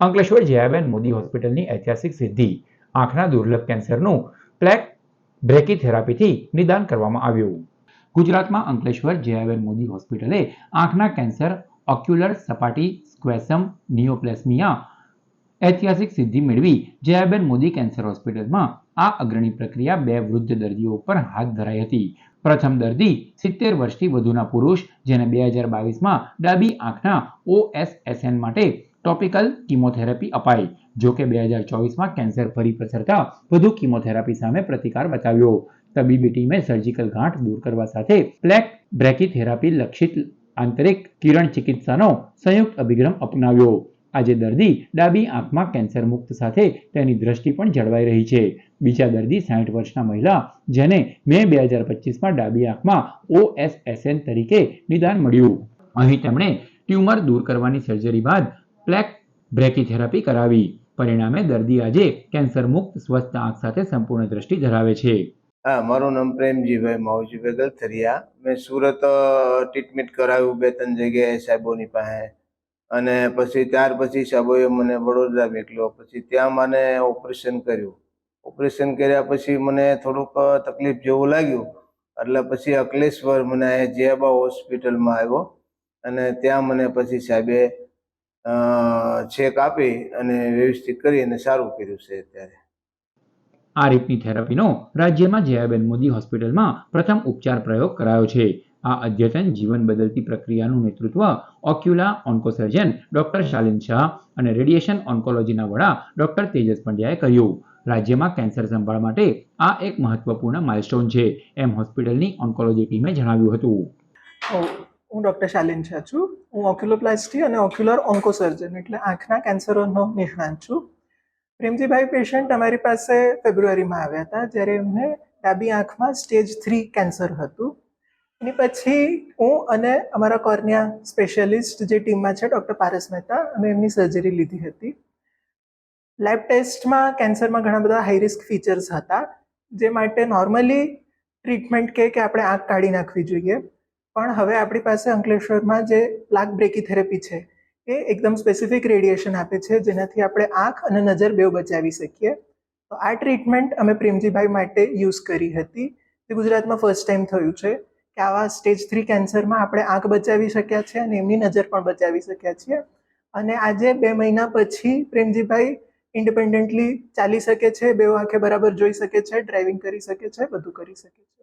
અંકલેશ્વર જયાબેન મોદી હોસ્પિટલની ઐતિહાસિક સિદ્ધિ, આંખના દુર્લભ કેન્સરનું પ્લેક બ્રેકીથેરાપીથી નિદાન કરવામાં આવ્યું. ગુજરાતમાં અંકલેશ્વર જયાબેન મોદી હોસ્પિટલે આંખના કેન્સર, ઓક્યુલર સપાટી, સ્ક્વેસમ, નિયોપ્લેસ્મિયા ઐતિહાસિક સિદ્ધિ મેળવી જયાબેન મોદી કેન્સર હોસ્પિટલમાં આ અગ્રણી પ્રક્રિયા બે વૃદ્ધ દર્દીઓ ઉપર હાથ ધરાઈ હતી. પ્રથમ દર્દી સિત્તેર વર્ષથી વધુના પુરુષ, જેને બે હજાર બાવીસમાં ડાબી આંખના ઓએસએસએન માટે ટોપિકલ કિમોથેરાપી અપાઈ જો કે બે હજાર ચોવીસમાં કેન્સર ફરી પ્રસરતા વધુ કિમોથેરાપી સામે પ્રતિકાર બતાવ્યો. તબીબી ટીમે સર્જિકલ ગાંઠ દૂર કરવા સાથે પ્લેક બ્રેકીથેરાપી લક્ષિત આંતરિક કિરણ ચિકિત્સાનો સંયુક્ત અભિગમ અપનાવ્યો. આજે દર્દી ડાબી આંખમાં કેન્સર મુક્ત સાથે તેની દ્રષ્ટિ પણ જળવાઈ રહી છે. બીજા દર્દી સાઠ વર્ષના મહિલા જેને મે બે હજાર પચીસમાં ડાબી આંખમાં ઓએસએસએન તરીકે નિદાન મળ્યું. અહીં તેમણે ટ્યુમર દૂર કરવાની સર્જરી બાદ પ્લેક બ્રેકીથેરાપી કરાવી. પરિણામે દર્દી આજે કેન્સર મુક્ત સ્વસ્થ આંખ સાથે સંપૂર્ણ દ્રષ્ટિ ધરાવે છે. હા, મારું નામ પ્રેમજીભાઈ માવજીભાઈ ગલથરિયા મેં સુરત ટ્રીટમેન્ટ કરાવ્યું બે ત્રણ જગ્યાએ સાહેબોની પાસે. અને પછી ત્યાર પછી સાહેબોએ મને વડોદરા મોકલ્યો. પછી ત્યાં મને ઓપરેશન કર્યું. ઓપરેશન કર્યા પછી મને થોડુંક તકલીફ જેવું લાગ્યું. એટલે પછી અકલેશ્વર મને જેબા હોસ્પિટલમાં આવ્યો. અને ત્યાં મને પછી સાહેબે ચેક આપી અને વ્યવસ્થિત કરી અને સારું કર્યું છે અત્યારે. આ રીતની થેરાપીનો રાજ્યમાં જયાબેન મોદી હોસ્પિટલમાં પ્રથમ ઉપચાર પ્રયોગ કરાયો છે. આ અદ્યતન જીવન બદલતી પ્રક્રિયાનું નેતૃત્વ ઓક્યુલા ઓન્કોસર્જન ડોક્ટર શાલિન શાહ અને રેડિયેશન ઓન્કોલોજીના વડા ડોક્ટર તેજસ પંડ્યાએ કહ્યું રાજ્યમાં કેન્સર સંભાળ માટે આ એક મહત્વપૂર્ણ માઇલસ્ટોન છે એમ હોસ્પિટલની ઓન્કોલોજી ટીમે જણાવ્યું હતું. હું ડૉક્ટર શાલિન શાહ છું. હું ઓક્યુલોપ્લાસ્ટી અને ઓક્યુલર ઓન્કોસર્જન એટલે આંખના કેન્સરોનો નિષ્ણાંત છું. પ્રેમજીભાઈ પેશન્ટ અમારી પાસે ફેબ્રુઆરીમાં આવ્યા હતા જ્યારે એમને ડાબી આંખમાં સ્ટેજ થ્રી કેન્સર હતું. એની પછી હું અને અમારા કોર્નિયા સ્પેશિયલિસ્ટ જે ટીમમાં છે ડૉક્ટર પારસ મહેતા, અમે એમની સર્જરી લીધી હતી. લેબ ટેસ્ટમાં કેન્સરમાં ઘણા બધા હાઈ રિસ્ક ફીચર્સ હતા, જે માટે નોર્મલી ટ્રીટમેન્ટ કે આપણે આંખ કાઢી નાખવી જોઈએ. પણ હવે આપણી પાસે અંકલેશ્વરમાં જે પ્લાક બ્રેકીથેરાપી છે, એ એકદમ સ્પેસિફિક રેડિયેશન આપે છે, જેનાથી આપણે આંખ અને નજર બેવ બચાવી શકીએ. તો આ ટ્રીટમેન્ટ અમે પ્રેમજીભાઈ માટે યુઝ કરી હતી. તે ગુજરાતમાં ફર્સ્ટ ટાઈમ થયું છે કે આવા સ્ટેજ થ્રી કેન્સરમાં આપણે આંખ બચાવી શક્યા છીએ અને એમની નજર પણ બચાવી શક્યા છીએ. અને આજે બે મહિના પછી પ્રેમજીભાઈ ઇન્ડિપેન્ડન્ટલી ચાલી શકે છે બે આંખે બરાબર જોઈ શકે છે ડ્રાઇવિંગ કરી શકે છે, બધું કરી શકે છે.